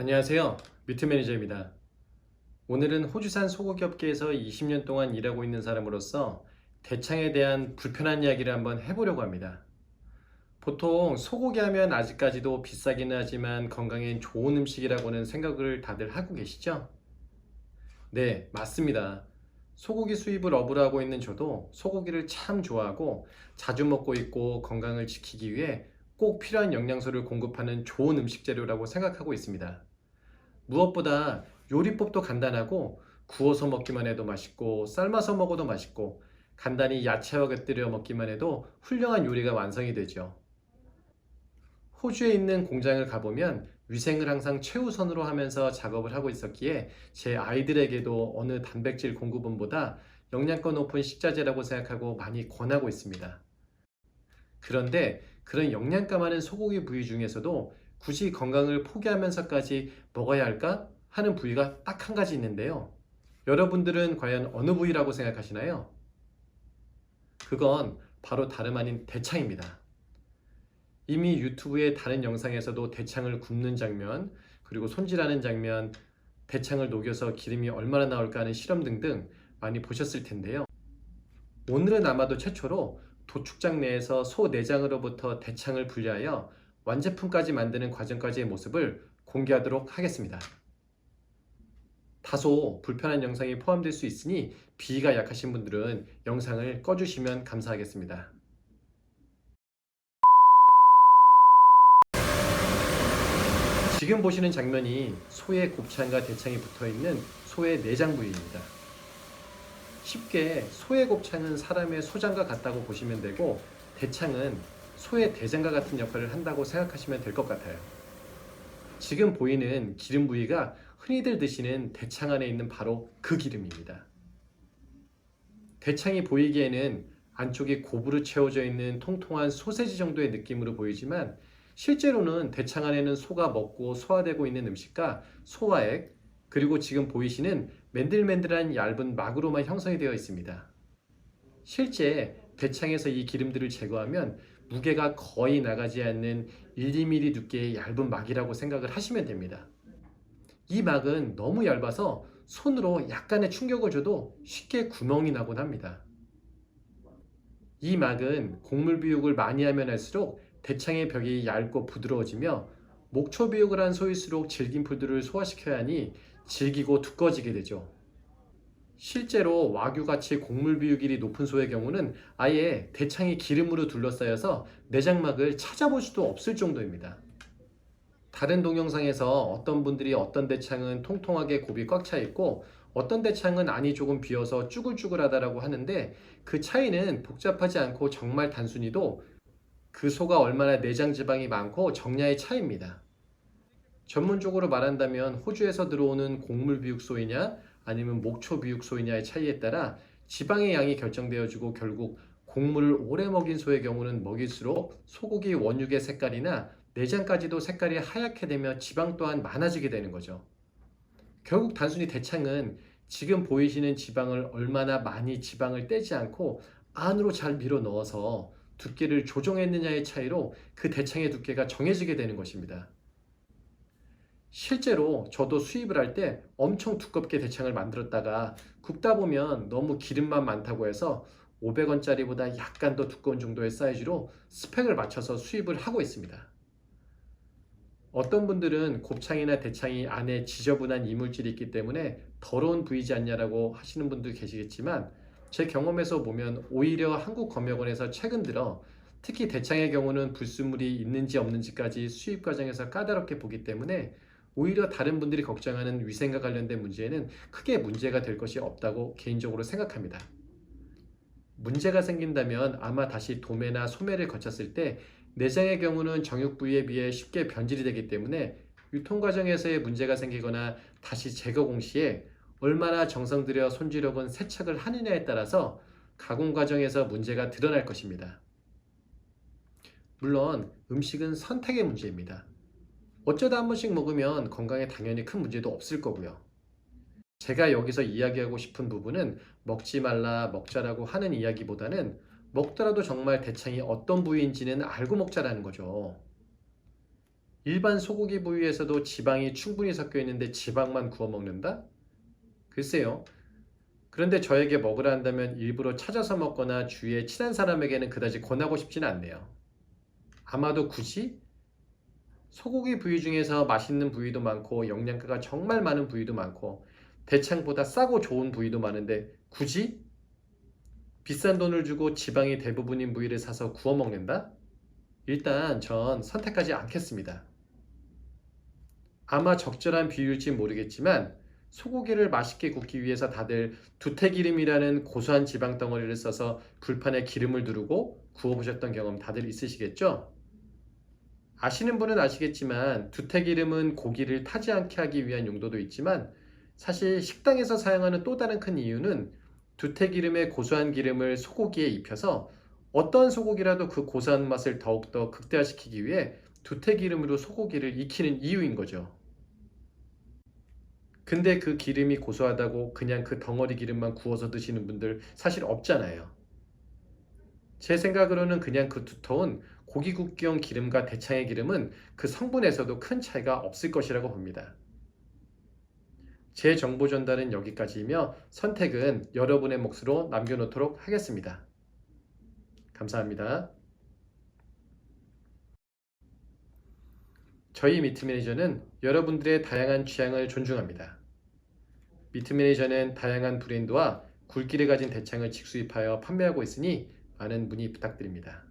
안녕하세요. 뮤트 매니저입니다. 오늘은 호주산 소고기 업계에서 20년 동안 일하고 있는 사람으로서 대창에 대한 불편한 이야기를 한번 해보려고 합니다. 보통 소고기 하면 아직까지도 비싸기는 하지만 건강엔 좋은 음식이라고는 생각을 다들 하고 계시죠? 네, 맞습니다. 소고기 수입을 업으로 하고 있는 저도 소고기를 참 좋아하고 자주 먹고 있고 건강을 지키기 위해 꼭 필요한 영양소를 공급하는 좋은 음식 재료라고 생각하고 있습니다. 무엇보다 요리법도 간단하고 구워서 먹기만 해도 맛있고 삶아서 먹어도 맛있고 간단히 야채와 곁들여 먹기만 해도 훌륭한 요리가 완성이 되죠. 호주에 있는 공장을 가보면 위생을 항상 최우선으로 하면서 작업을 하고 있었기에 제 아이들에게도 어느 단백질 공급원보다 영양가 높은 식자재라고 생각하고 많이 권하고 있습니다. 그런데 그런 영양가 많은 소고기 부위 중에서도 굳이 건강을 포기하면서까지 먹어야 할까 하는 부위가 딱 한 가지 있는데요. 여러분들은 과연 어느 부위라고 생각하시나요? 그건 바로 다름 아닌 대창입니다. 이미 유튜브의 다른 영상에서도 대창을 굽는 장면, 그리고 손질하는 장면, 대창을 녹여서 기름이 얼마나 나올까 하는 실험 등등 많이 보셨을 텐데요. 오늘은 아마도 최초로 도축장 내에서 소 내장으로부터 대창을 분리하여 완제품까지 만드는 과정까지의 모습을 공개하도록 하겠습니다. 다소 불편한 영상이 포함될 수 있으니 비위가 약하신 분들은 영상을 꺼주시면 감사하겠습니다. 지금 보시는 장면이 소의 곱창과 대창이 붙어 있는 소의 내장 부위입니다. 쉽게 소의 곱창은 사람의 소장과 같다고 보시면 되고 대창은 소의 대장과 같은 역할을 한다고 생각하시면 될 것 같아요. 지금 보이는 기름 부위가 흔히들 드시는 대창 안에 있는 바로 그 기름입니다. 대창이 보이기에는 안쪽이 고부로 채워져 있는 통통한 소세지 정도의 느낌으로 보이지만 실제로는 대창 안에는 소가 먹고 소화되고 있는 음식과 소화액 그리고 지금 보이시는 맨들맨들한 얇은 막으로만 형성이 되어 있습니다. 실제 대창에서 이 기름들을 제거하면 무게가 거의 나가지 않는 1, 2mm 두께의 얇은 막이라고 생각을 하시면 됩니다. 이 막은 너무 얇아서 손으로 약간의 충격을 줘도 쉽게 구멍이 나곤 합니다. 이 막은 곡물 비육을 많이 하면 할수록 대창의 벽이 얇고 부드러워지며 목초 비육을 한 소일수록 질긴 풀들을 소화시켜야 하니 질기고 두꺼워지게 되죠. 실제로 와규같이 곡물 비육일이 높은 소의 경우는 아예 대창이 기름으로 둘러싸여서 내장막을 찾아볼 수도 없을 정도입니다. 다른 동영상에서 어떤 분들이 어떤 대창은 통통하게 곱이 꽉 차 있고 어떤 대창은 안이 조금 비어서 쭈글쭈글하다라고 하는데 그 차이는 복잡하지 않고 정말 단순히도 그 소가 얼마나 내장 지방이 많고 정량의 차이입니다. 전문적으로 말한다면 호주에서 들어오는 곡물 비육소이냐 아니면 목초 비육 소이냐의 차이에 따라 지방의 양이 결정되어지고 결국 곡물을 오래 먹인 소의 경우는 먹일수록 소고기 원육의 색깔이나 내장까지도 색깔이 하얗게 되며 지방 또한 많아지게 되는 거죠. 결국 단순히 대창은 지금 보이시는 지방을 얼마나 많이 지방을 떼지 않고 안으로 잘 밀어 넣어서 두께를 조정했느냐의 차이로 그 대창의 두께가 정해지게 되는 것입니다. 실제로 저도 수입을 할 때 엄청 두껍게 대창을 만들었다가 굽다 보면 너무 기름만 많다고 해서 500원짜리보다 약간 더 두꺼운 정도의 사이즈로 스펙을 맞춰서 수입을 하고 있습니다. 어떤 분들은 곱창이나 대창이 안에 지저분한 이물질이 있기 때문에 더러운 부위지 않냐라고 하시는 분도 계시겠지만 제 경험에서 보면 오히려 한국 검역원에서 최근 들어 특히 대창의 경우는 불순물이 있는지 없는지까지 수입 과정에서 까다롭게 보기 때문에 오히려 다른 분들이 걱정하는 위생과 관련된 문제에는 크게 문제가 될 것이 없다고 개인적으로 생각합니다. 문제가 생긴다면 아마 다시 도매나 소매를 거쳤을 때 내장의 경우는 정육 부위에 비해 쉽게 변질이 되기 때문에 유통 과정에서의 문제가 생기거나 다시 제거 공시에 얼마나 정성 들여 손질업은 세척을 하느냐에 따라서 가공 과정에서 문제가 드러날 것입니다. 물론 음식은 선택의 문제입니다. 어쩌다 한 번씩 먹으면 건강에 당연히 큰 문제도 없을 거고요. 제가 여기서 이야기하고 싶은 부분은 먹지 말라, 먹자라고 하는 이야기보다는 먹더라도 정말 대창이 어떤 부위인지는 알고 먹자라는 거죠. 일반 소고기 부위에서도 지방이 충분히 섞여 있는데 지방만 구워 먹는다? 글쎄요. 그런데 저에게 먹으라 한다면 일부러 찾아서 먹거나 주위에 친한 사람에게는 그다지 권하고 싶지는 않네요. 아마도 굳이 소고기 부위 중에서 맛있는 부위도 많고 영양가가 정말 많은 부위도 많고 대창보다 싸고 좋은 부위도 많은데 굳이 비싼 돈을 주고 지방이 대부분인 부위를 사서 구워 먹는다? 일단 전 선택하지 않겠습니다. 아마 적절한 비율일지 모르겠지만 소고기를 맛있게 굽기 위해서 다들 두태기름이라는 고소한 지방 덩어리를 써서 불판에 기름을 두르고 구워보셨던 경험 다들 있으시겠죠? 아시는 분은 아시겠지만 두태기름은 고기를 타지 않게 하기 위한 용도도 있지만 사실 식당에서 사용하는 또 다른 큰 이유는 두태기름의 고소한 기름을 소고기에 입혀서 어떤 소고기라도 그 고소한 맛을 더욱더 극대화시키기 위해 두태기름으로 소고기를 익히는 이유인 거죠. 근데 그 기름이 고소하다고 그냥 그 덩어리 기름만 구워서 드시는 분들 사실 없잖아요. 제 생각으로는 그냥 그 두터운 고기 굽기용 기름과 대창의 기름은 그 성분에서도 큰 차이가 없을 것이라고 봅니다. 제 정보 전달은 여기까지이며 선택은 여러분의 몫으로 남겨놓도록 하겠습니다. 감사합니다. 저희 미트 매니저는 여러분들의 다양한 취향을 존중합니다. 미트 매니저는 다양한 브랜드와 굵기를 가진 대창을 직수입하여 판매하고 있으니 많은 문의 부탁드립니다.